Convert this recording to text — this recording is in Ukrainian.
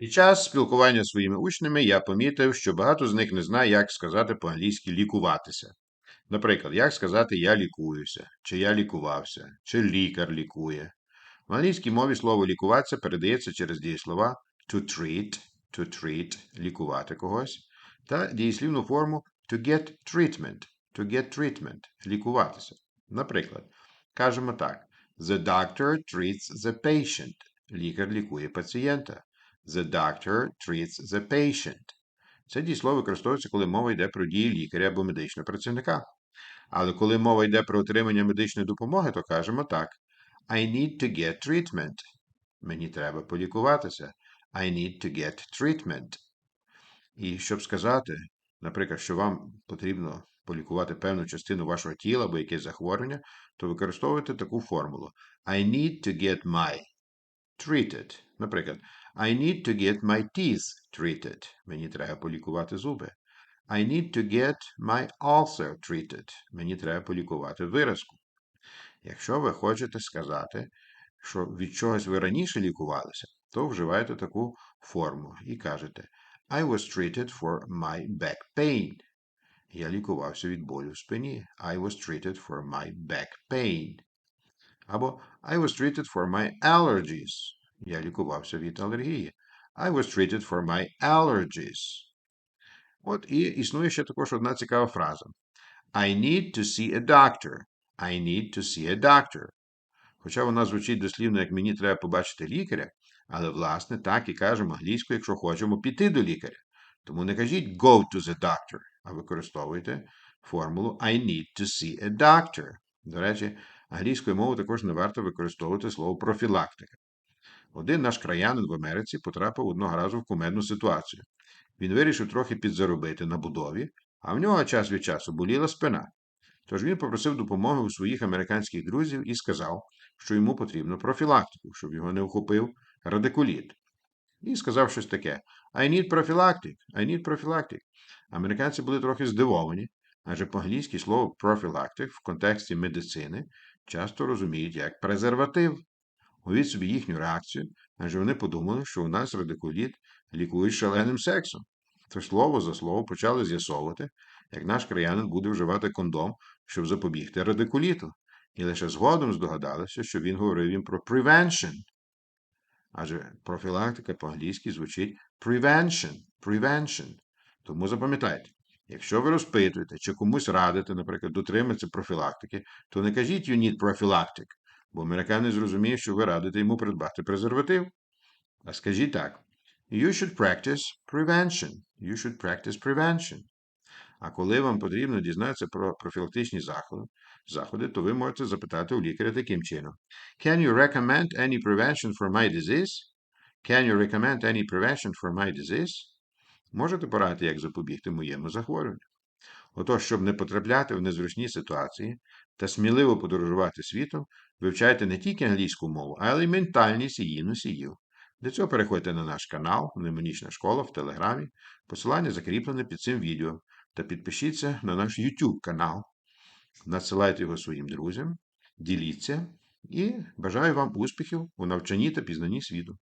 Під час спілкування зі своїми учнями я помітив, що багато з них не знає, як сказати по-англійськи лікуватися. Наприклад, як сказати я лікуюся, чи я лікувався, чи лікар лікує. В англійській мові слово лікуватися передається через дієслова to treat, to treat лікувати когось, та дієслівну форму to get treatment, to get treatment лікуватися. Наприклад, кажемо так: The doctor treats the patient. Лікар лікує пацієнта. The doctor treats the patient. Це дієслово використовується, коли мова йде про дії лікаря або медичного працівника. Але коли мова йде про отримання медичної допомоги, то кажемо так: I need to get treatment. Мені треба полікуватися. I need to get treatment. І щоб сказати, наприклад, що вам потрібно полікувати певну частину вашого тіла або якесь захворювання, то використовуйте таку формулу. I need to get my treated. Наприклад, I need to get my teeth treated. Мені треба полікувати зуби. I need to get my ulcer treated. Мені треба полікувати виразку. Якщо ви хочете сказати, що від чогось ви раніше лікувалися, то вживаєте таку форму і кажете I was treated for my back pain. Я лікувався від болю в спині. I was treated for my back pain. Або I was treated for my allergies. Я лікувався від алергії. I was treated for my allergies. От і існує ще також одна цікава фраза. I need to see a doctor. I need to see a doctor. Хоча вона звучить дослівно, як мені треба побачити лікаря, але, власне, так і кажемо англійською, якщо хочемо піти до лікаря. Тому не кажіть go to the doctor, а використовуйте формулу I need to see a doctor. До речі, англійською мовою також не варто використовувати слово профілактика. Один наш краянин в Америці потрапив одного разу в кумедну ситуацію. Він вирішив трохи підзаробити на будові, а в нього час від часу боліла спина. Тож він попросив допомоги у своїх американських друзів і сказав, що йому потрібно профілактику, щоб його не охопив радикуліт. І сказав щось таке: I need prophylactic, I need prophylactic. Американці були трохи здивовані, адже по-англійськи слово prophylactic в контексті медицини часто розуміють як презерватив. Уявіть собі їхню реакцію, адже вони подумали, що у нас радикуліт лікують шаленим сексом. Тож слово за слово почали з'ясовувати, як наш краянин буде вживати кондом, щоб запобігти радикуліту. І лише згодом здогадалися, що він говорив їм про prevention. Адже профілактика по-англійськи звучить prevention, prevention. Тому запам'ятайте, якщо ви розпитуєте чи комусь радите, наприклад, дотриматися профілактики, то не кажіть you need prophylactic, бо американець зрозуміє, що ви радите йому придбати презерватив. А скажіть так: You should practice prevention. You should practice prevention. А коли вам потрібно дізнатися про профілактичні заходи, заходи, то ви можете запитати у лікаря таким чином: Can you recommend any prevention for my disease? Can you recommend any prevention for my disease? Можете порадити, як запобігти моєму захворюванню? Отож, щоб не потрапляти в незручні ситуації та сміливо подорожувати світом, вивчайте не тільки англійську мову, але й ментальність її носіїв. Для цього переходьте на наш канал Мнемонічна школа в Телеграмі. Посилання закріплене під цим відео. Та підпишіться на наш YouTube канал. Надсилайте його своїм друзям, діліться і бажаю вам успіхів у навчанні та пізнанні світу.